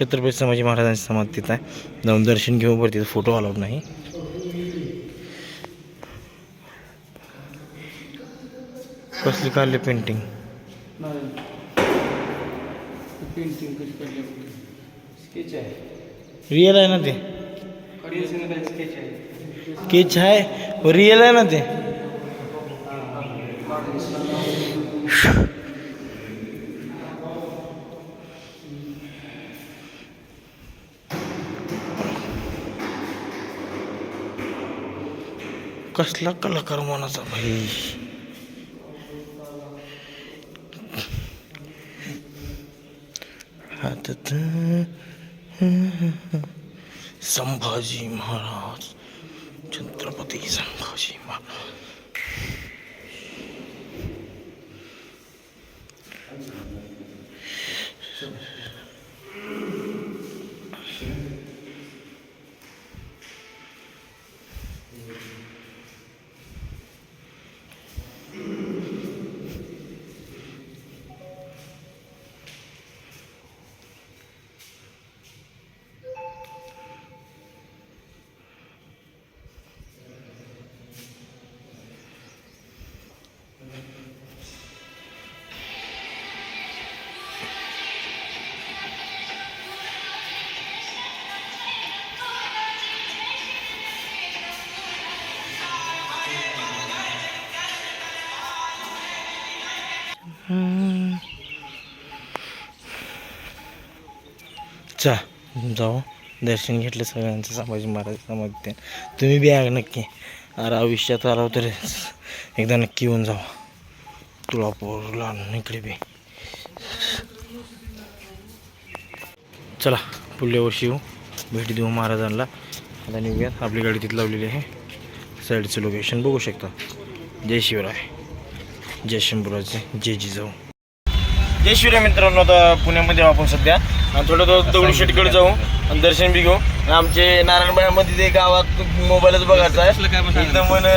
छत्रपती संभाजी महाराजांची समाधी तिथं आहे. जाऊन दर्शन घेऊन बरं तिथं फ़ोटो अलाउड नाही. कसली काढली पेंटिंग पेंटिंग कशी काढली स्केच आहे. रिअल आहे ना ते? स्केच आहे. रिअल आहे? ना ते? कसला कलाकार मनाचा भाई। संभाजी महाराज छत्रपती संभाजी महाराज। चा जाऊ. दर्शन घेतलं सगळ्यांचं. संभाजी महाराज समाधी तुम्ही बी आहे नक्की. अरे आयुष्यात आलो तर एकदा नक्की येऊन जाऊ. तुळापूरला इकडे बी. चला पुढल्या वर्षी येऊ. भेट देऊ महाराजांना. आता निघूयात. आपली गाडी तिथं लावलेली आहे. साईडचं लोकेशन बघू शकता. जय शिवराय. जय शंभूराजे जय जिजाऊ. जय शिवराय मित्रांनो आता पुण्यामध्ये आपण सध्या. आणि थोडं थोडं दगडूशेठकडे जाऊ आणि दर्शन बी घेऊ. आणि आमचे नारायणबाईमध्ये ते गावात मोबाईलच बघायचा आहे. पण एकदम मन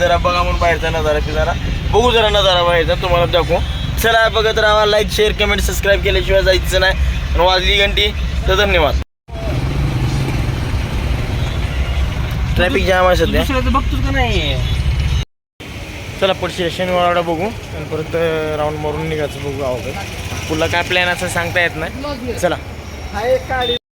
जरा बघा म्हणून बाहेरचा नजारा की जरा. बघू जरा नजारा बाहेरचा तुम्हाला दाखवू. चला बघत राहा लाईक शेअर कमेंट सबस्क्राईब केल्याशिवाय जायचं नाही. आणि वाजली घंटी तर धन्यवाद. ट्रॅफिक जाम आहे सध्या. बघतोच का नाही? चला पुढच्या शनिवारवाडा बघू. आणि परत राऊंड मारून निघायचं बघू गावाकडे पुढला काय प्लॅन असं सांगता येत नाही. चला. हा एक काढी